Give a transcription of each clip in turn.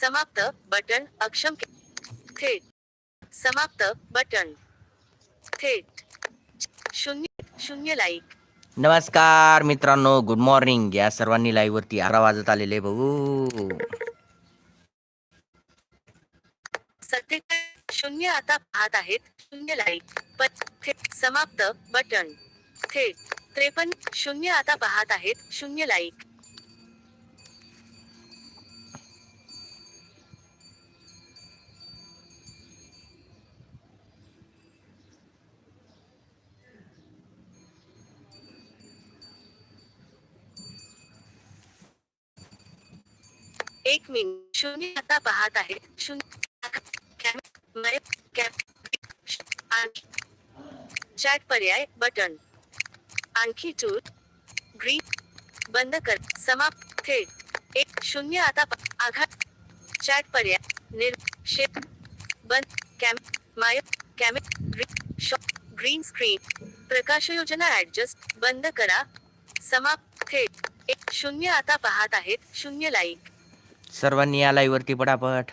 समाप्त बटन अक्षम थेट. समाप्त बटन. थेट. शून्य शून्य लाईक नमस्कार मित्रांनो गुड मॉर्निंग या सर्वांनी लाईव्ह वरती अकरा वाजत आलेले सत्तेचाळीस शून्य आता पाहत आहेत. शून्य लाईक थेट समाप्त बटन. थेट. त्रेपन्न शून्य आता पाहत आहेत. शून्य लाईक एक मिनिट शून्य आता पाहत आहे. शून्य कॅम- चॅट पर्याय बटन. आणखी टूल ग्रीन बंद कर. समाप्त थेट. एक शून्य आता आघात. चॅट पर्याय निर्शेप बंद cam my camera green shop green screen प्रकाश योजना ऍडजस्ट बंद करा. समाप्त थेट. एक शून्य आता पाहत आहेत. शून्य लाईक सर्वांनी या लाईव्हवरती पटापट.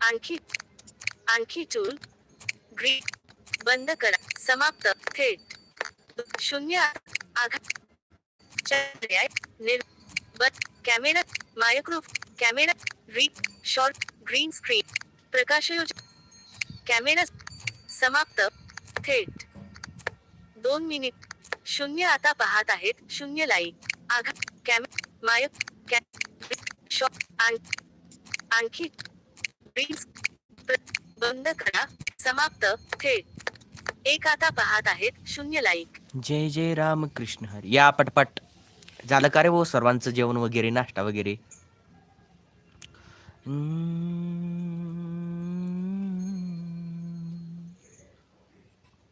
आणखी आणखी टूल ग्रीट बंद करा समाप्त थेट. शून्य आघात पर्याय निर कॅमेरा मायक्रोफ कॅमेरा रीप शॉर्ट ग्रीन स्क्रीन प्रकाशयोज कॅमेरा समाप्त थेट. दोन मिनिट. शून्य आता पाहत आहेत शून्य लाईक आघात कॅम माय कॅ शॉप आणखी रील्स बंद करा समाप्त थेट. एक आता पाहत आहेत शून्य लाईक. जय जय राम कृष्ण हरी. या पटपट. झालं का रे भाऊ सर्वांचं जेवण वगैरे नाश्ता वगैरे.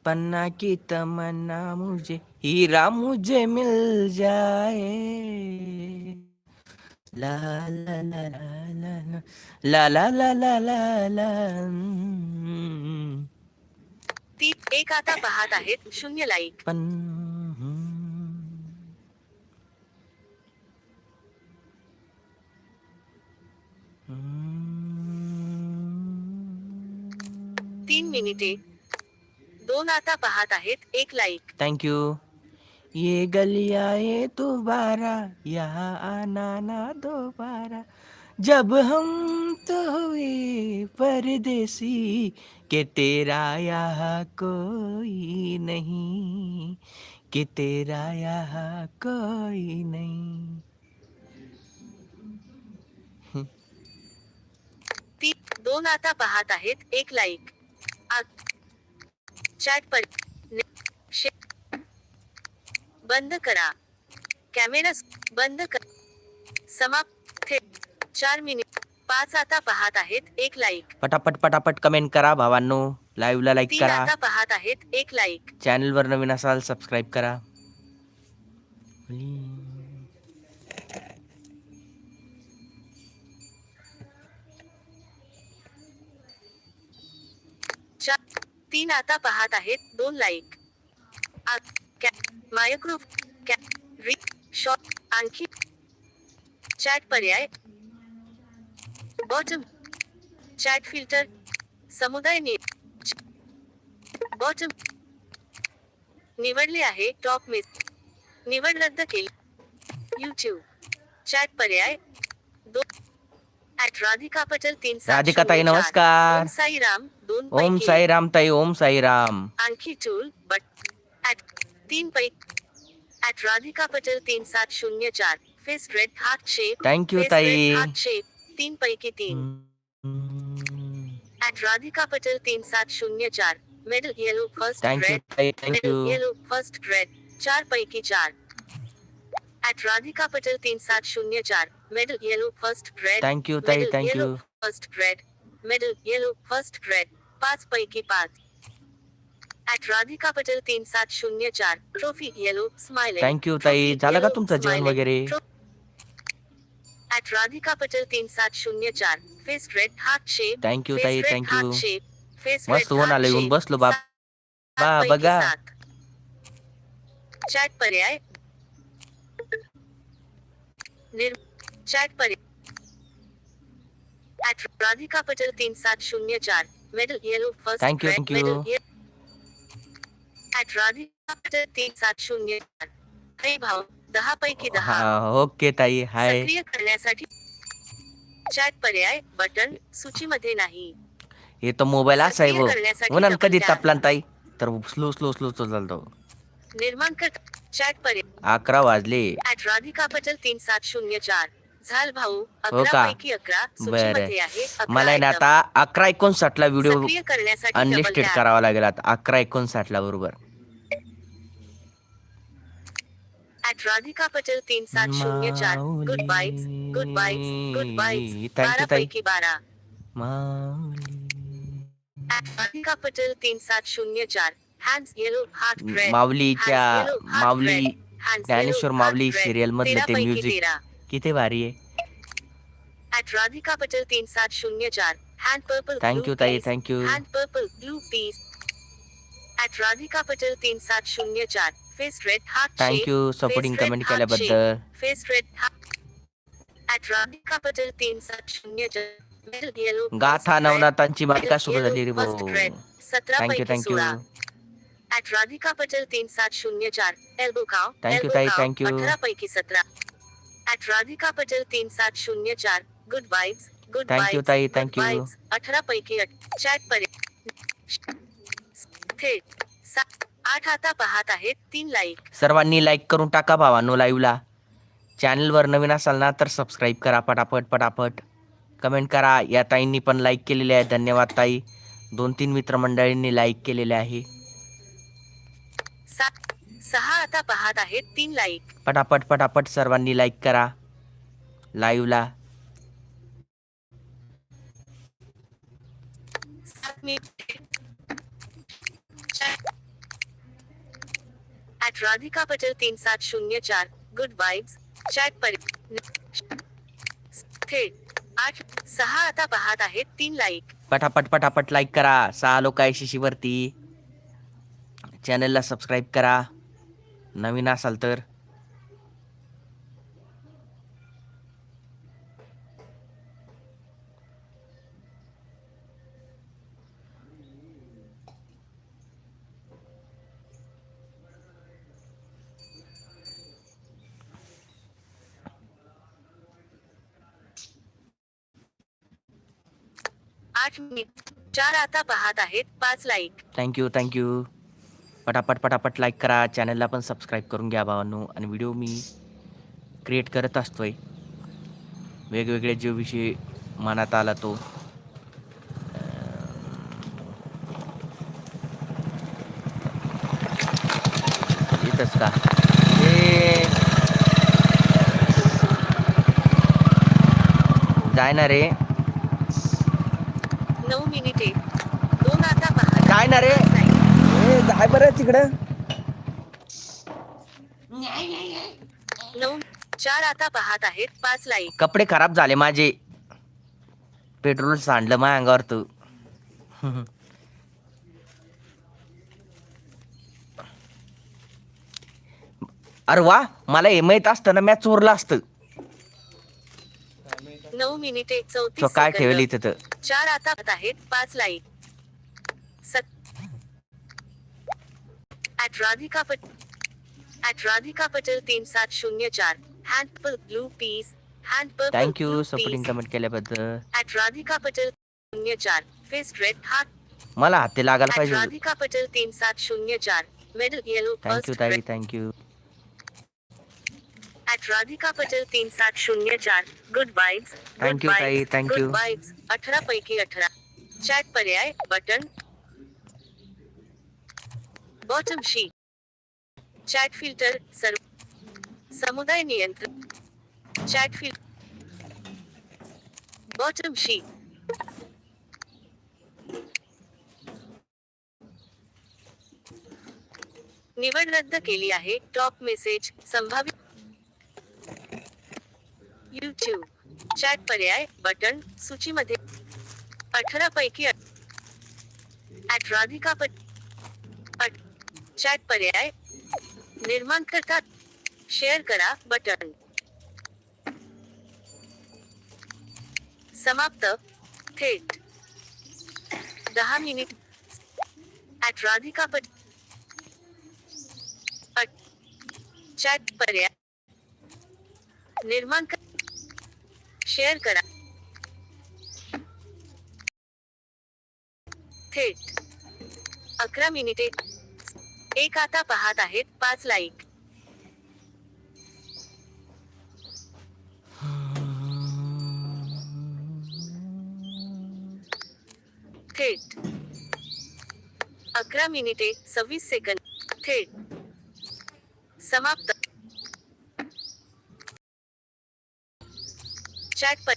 पन्ना की तमन्ना मुझे हीरा मुझे मिल जाए ला ला ला ला ला ला ला ला. ती एक आता पाहत आहेत शून्य लाईक पण मिनिटे. दोन आता पाहत आहेत एक लाईक थँक्यू ये गलिया ये दोबारा यहाँ आना ना दोबारा. जब हम तो हुए परदेसी के तेरा यहाँ कोई नहीं कि तेरा यहाँ कोई नहीं. ती दोन आता पाहत आहेत एक लाईक चॅट पर बंद करा. कॅमेरा स- बंद कर समाप्त थेट चार मिनिट. पाच आता पाहत आहेत एक लाईक पटापट पटापट कमेंट करा भावांनो. लाईव्हला लाईक तीन करा. आता पाहत आहेत एक लाईक चॅनलवर नवीन असाल सबस्क्राईब करा. तीन आता पाहत आहेत, दोन लाईक मायक्रोफ शॉट आणखी चॅट पर्याय. बॉटम चॅट फ़िल्टर समुदाय बॉटम निवडले आहे टॉप मिस निवड रद्द केली. यूट्यूब चॅट पर्याय. दोन राधिका पटेल तीन राधिका ताई. नमस्कार. ओम साईराम दोन ओम पैकी साईराम ताई ओम साईराम आणखी टूल बट ऍट तीन पै ऍट राधिका पटेल तीन सात शून्य चार face red heart shape Face ताई. heart shape. तीन पैकी तीन ऍट राधिका पटेल तीन सात शून्य चार medal yellow first thank you red thank you yellow first red चार पैकी चार at Radhika Patel 3704. Medal yellow first grade. Thank you, Tay, thank yellow, you. First grade. Medal yellow first grade. पाच पैकी पाच ऍट राधिका पटेल तीन सात शून्य चार. ट्रॉफी येलो स्माइल थँक्यू ताई झालं का तुमचं जेवण वगैरे ऍट राधिका पटेल तीन सात शून्य चार. Face red heart shape thank you ताई थँक्यू मस्त होना आलं बस लो बाप. बा बघा पर्याय चॅट ऍट राधिका पटेल तीन सात शून्य चार medal yellow first Thank you, thank you. At Radhika Patel तीन सात शून्य चार भाव दहा पैकी दहा. हा ओके ताई हाय सक्रिय करण्यासाठी चॅट पर्याय बटन सूचीमध्ये नाही. हे तो मोबाईल असा आहे सक्रिय करण्यासाठी म्हणून कधी ताई? तर स्लो स्लो स्लो चालतो. निर्माण कर चॅट पर्याय अकरा वाजले ऍट राधिका पटेल तीन सात शून्य चार झाल भाऊ हो अकरा का? पैकी अकरा बरं सूचीमध्ये आहे अकरा मला आहे ना item. आता अकरा एकोणसाठ ला व्हिडिओ सक्रिय करण्यासाठी double अनलिस्टेड tap. करावा लागेल आता अकरा एकोणसाठ ला बरोबर ऍट राधिका पटेल तीन सात शून्य चार good bites good bites good bites Mauli. Thank you, बारा ताई. पैकी बारा माऊली. ऍट राधिका पटेल तीन सात शून्य चार माऊलीच्या माऊली ज्ञानेश्वर माऊली serial मधलं ते. तेरा किती भारी आहे. राधिका पटेल तीन सात शून्य चार. हँड पर्पल you, ताई, you. Hand purple blue piece at Radhika Patel तीन सात शून्य चार. Face red heart thank you supporting comment केल्याबद्दल. Face red at Radhika Patel तीन सात शून्य चार. गाथा नवनाथांची मालिका सुरू झाली रे भाऊ. Thank you thank you at Radhika Patel तीन सात शून्य चार एल्बो काव Thank you, elbow ताई, you. अठरा पैकी सतरा. ऍट राधिका पटेल तीन सात शून्य चार गुड वाईब्स गुड you, ताई, you. अठरा पैकी चॅट पर्यंत थेट सात आठ आता पाहत आहेत तीन लाईक सर्वांनी लाईक करून टाका भावांनो लाईव्हला चॅनलवर नवीन असाल ना तर सबस्क्राईब करा पटापट पटापट. कमेंट करा. या ताईंनी पण लाईक केलेले आहे. धन्यवाद ताई. दोन तीन मित्रमंडळींनी लाईक केलेले आहे. सहा आता पाहत आहेत तीन लाईक पटापट पटापट सर्वांनी लाईक करा. लाईव्हला राधिका पटेल तीन सात शून्य चार. गुड वाईब्स चॅट पर. थेट आठ सहा आता पाहत आहेत तीन लाईक पटापट पटापट लाईक करा. सहा लोक आहे शिशीवरती. चॅनलला सबस्क्राईब करा. नवीन असाल तर. आठ मिनिट. चार आता पाहत आहेत. पाच लाईक. थँक्यू थँक्यू पटापट पटापट लाईक करा. चॅनलला पण सबस्क्राईब करून घ्या भावांनो. आणि व्हिडिओ मी क्रिएट करत असतोय. वेगवेगळे जो विषय मनात आला तो. इथंच का? हे जाय ना रे. नऊ मिनिटे दोन आता काय ना रे? जाय बरं तिकडं. नऊ चार आता पाहत आहेत पाच लाईक कपडे खराब झाले माझे. पेट्रोल सांडलं माझ्या अंगावर तू. अरे वा मला हे माहीत असतं ना मॅच चोरलं असतं. नऊ मिनिटे चौतीस काय. ठेवली तिथं चार आता पाहत आहेत पाच लाईक राधिका पट एट राधिका पटेल तीन सात शून्य चार hand blue piece hand thank you supporting comment केल्याबद्दल ऍट राधिका पटेल शून्य चार फेस रेड हार्ट मला हाती लागायला पाहिजे. राधिका पटेल तीन सात शून्य चार medal yellow thank you first ताई thank you at Radhika Patel तीन सात शून्य चार गुड वाईब्स Thank you, ताई, thank you. गुड वाईब्स अठरा पैकी अठरा चॅट पर्याय बटन बॉटम शी चॅट फिल्टर सर्व समुदाय नियंत्रण चॅट फिल्टर बॉटम शी निवड रद्द केली आहे. टॉप मेसेज संभाव्य युट्यूब चॅट पर्याय बटन सूचीमध्ये अठरा पैकी ॲट राधिका चॅट पर्याय निर्माण करतात शेअर करा बटन। समाप्त। थेट दहा मिनिट। ॲट राधिका पट चॅट पर्याय निर्माण कर शेअर करा। थेट अकरा मिनिटे। एक आता पाहत आहेत पाच लाईक. थेट. अकरा मिनिटे सव्वीस सेकंद. थेट. समाप्त. चॅट पर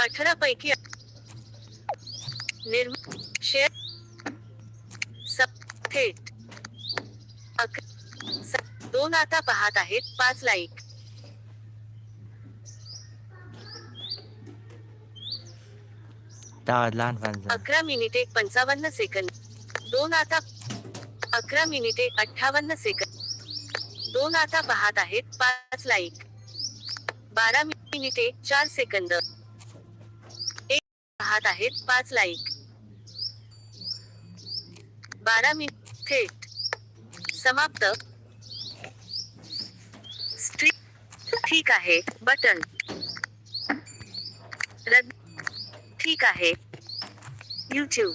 अठरा पैकी. निर्म शेअर. सप थेट. दोन आता पाहत आहेत पाच लाईक अकरा मिनिटे पंचावन्न सेकंद. दोन आता अकरा मिनिटे अठ्ठावन्न सेकंद. दोन आता पाहत आहेत पाच लाईक बारा मिनिटे चार सेकंद. एक पाहत आहेत पाच लाईक बारा मिनिट थेट. समाप्त. स्ट्री- ठीक आहे. बटन. रद्द. ठीक आहे. यूट्यूब